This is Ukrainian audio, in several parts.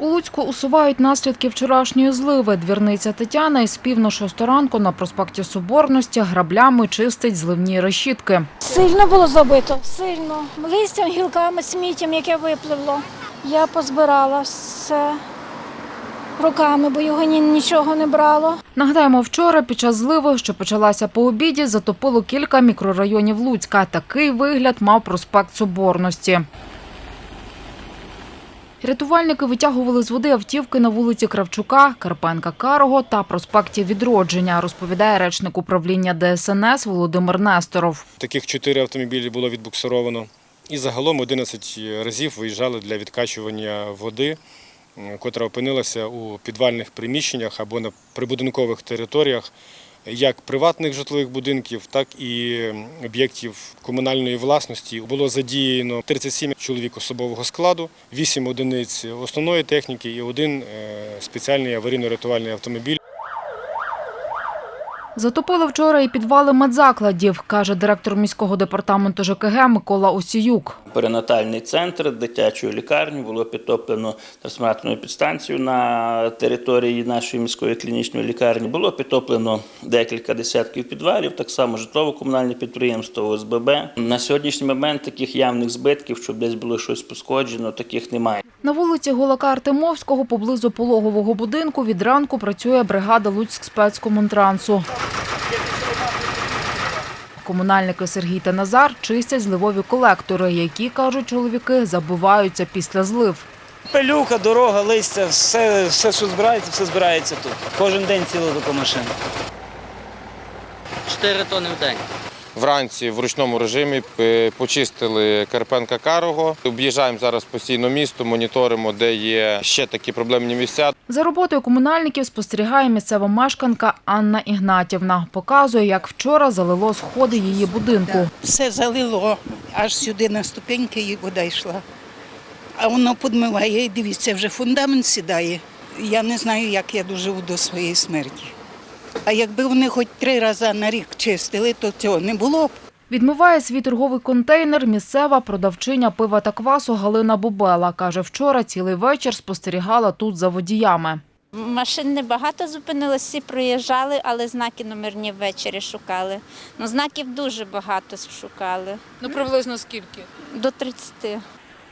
У Луцьку усувають наслідки вчорашньої зливи. Двірниця Тетяна із пів на шосту ранку на проспекті Соборності граблями чистить зливні решітки. Сильно було забито, сильно. Листям, гілками, сміттям, яке випливло. Я позбирала все руками, бо його нічого не брало. Нагадаємо, вчора під час зливи, що почалася по обіді, затопило кілька мікрорайонів Луцька. Такий вигляд мав проспект Соборності. Рятувальники витягували з води автівки на вулиці Кравчука, Карпенка Карого та проспекті Відродження, розповідає речник управління ДСНС Володимир Несторов. Таких чотири автомобілі було відбуксировано. І загалом 11 разів виїжджали для відкачування води, котра опинилася у підвальних приміщеннях або на прибудинкових територіях як приватних житлових будинків, так і об'єктів комунальної власності. Було задіяно 37 чоловік особового складу, 8 одиниць основної техніки і один е, спеціальний аварійно-рятувальний автомобіль. Затопили вчора і підвали медзакладів, каже директор міського департаменту ЖКГ Микола Осіюк. Перинатальний центр дитячої лікарні було підтоплено трансформаторною підстанцією на території нашої міської клінічної лікарні. Було підтоплено декілька десятків підвалів, так само житлово-комунальне підприємство ОСББ. На сьогоднішній момент таких явних збитків, щоб десь було щось пошкоджено, таких немає. На вулиці Гулака Артемовського поблизу пологового будинку від ранку працює бригада Луцьк спецкомунтрансу. Комунальники Сергій та Назар чистять зливові колектори, які, кажуть чоловіки, забуваються після злив. Пелюха, дорога, листя, все, все, що збирається, все збирається тут. Кожен день ціла така машина. Чотири тони в день. Вранці в ручному режимі е, почистили Карпенка Карого. Об'їжджаємо зараз постійно місто, моніторимо, де є ще такі проблемні місця. За роботою комунальників спостерігає місцева мешканка Анна Ігнатівна. Показує, як вчора залило сходи її будинку. Все залило, аж сюди на ступеньки і вода йшла. А воно підмиває, і дивіться, вже фундамент сідає. Я не знаю, як я доживу до своєї смерті. А якби вони хоч три рази на рік чистили, то цього не було б. Відмиває свій торговий контейнер місцева продавчиня пива та квасу Галина Бубела. Каже, вчора цілий вечір спостерігала тут за водіями. Машин небагато зупинилось, всі проїжджали, але знаки номерні ввечері шукали. Ну, знаків дуже багато шукали. Ну, приблизно скільки? До 30.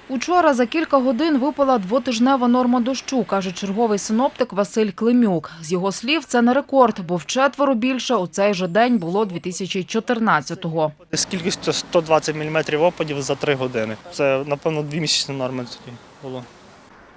Учора за кілька годин випала двотижнева норма дощу, каже черговий синоптик Василь Климюк. З його слів, це не рекорд, бо вчетверо більше у цей же день було 2014-го. З кількістю 120 мм опадів за три години. Це, напевно, дві місячні норми тоді було.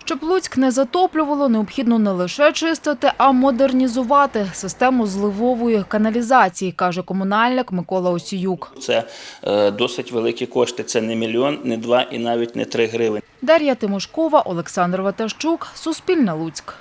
Щоб Луцьк не затоплювало, необхідно не лише чистити, а модернізувати систему зливової каналізації, каже комунальник Микола Осіюк. Це е, досить великі кошти. Це не мільйон, не два і навіть не три гривень. Дар'я Тимошкова, Олександр Ватащук, Суспільне Луцьк.